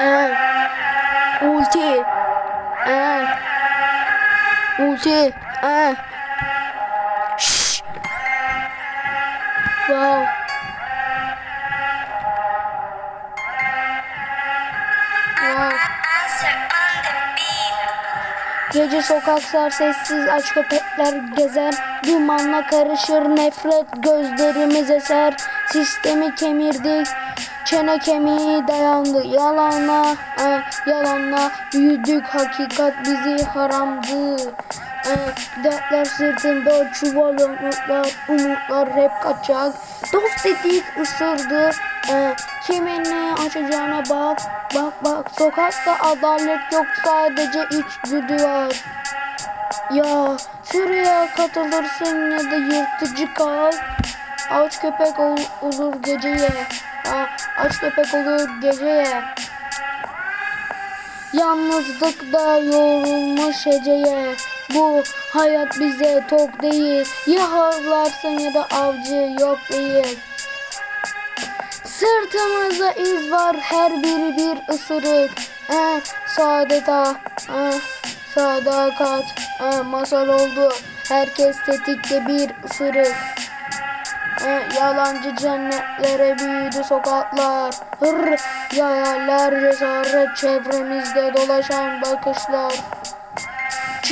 Ee, ulti. Ee, ulti. Ee. Şşş. Wow. Gece sokaklar sessiz aç köpekler gezer. Dumanla karışır nefret gözlerimiz eser. Sistemi kemirdik çene kemiği dayandı. Yalana e, yalanla büyüdük hakikat bizi haramdı Dertler sırtında çuval umutlar umutlar hep kaçak. Dost dedik ısırdı e, Kimin açacağına bak Bak bak. Sokakta adalet yok sadece içgüdü var. Ya şuraya katılırsın ya da yırtıcı kal. Aç köpek ol, olur geceye. Ha, Aç köpek olur geceye. Yalnızlıkta yorulmuş heceye Bu hayat bize tok değil. Ya havlarsın ya da avcı yok değil. Sırtımızda iz var her biri bir ısırık. Eh, Saadeta eh, Sadakat eh, Masal oldu. Herkes tetikte bir ısırık. Eh, Yalancı cennetlere büyüdü sokaklar. Hır Yayalar cesaret çevremizde dolaşan bakışlar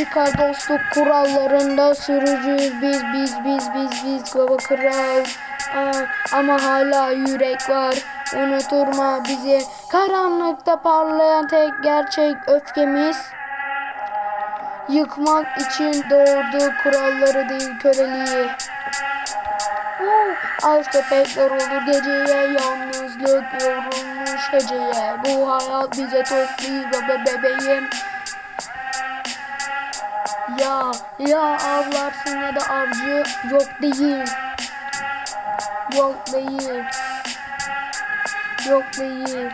Çıkar dostluk kurallarında sürücüyüz. Biz biz biz biz biz baba kral. Aa, ama hala yürek var. Unuturma bizi. Karanlıkta parlayan tek gerçek öfkemiz yıkmak için doğurdu kuralları değil köleliği. Uh, Az köpekler olur geceye yalnızlık yorulmuş heceye bu hayat bize tok değil baba bebeğim ya ya avlarsın ya da avcı yok değil Yok değil. Yok değil.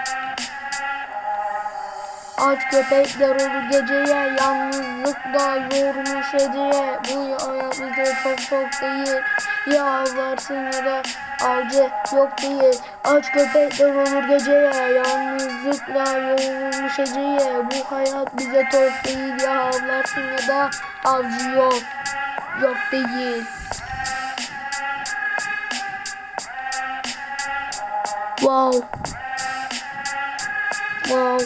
Aç köpekler olur geceye Yalnızlıkla yormuş hediye. Bu hayat bize çok çok değil. Ya avlarsın ya da avcı yok değil. Aç köpekler olur geceye Yalnızlıkla yorulmuş hediye. Bu hayat bize tok değil Ya avlarsın ya da avcı yok Yok değil. Wow. Wow.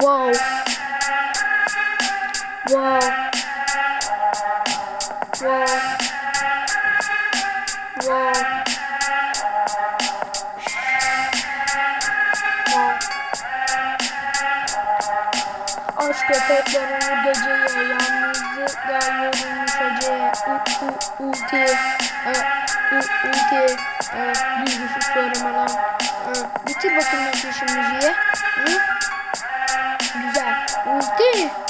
Wow. Wow. Wow. Wow. Aç köpekler olur geceye Yalnızlıkla yorulmuş heceye U u ulti e, u ulti e, duygusuz söylemeden e, bitir bakayım ben şu müziği Hı? já o que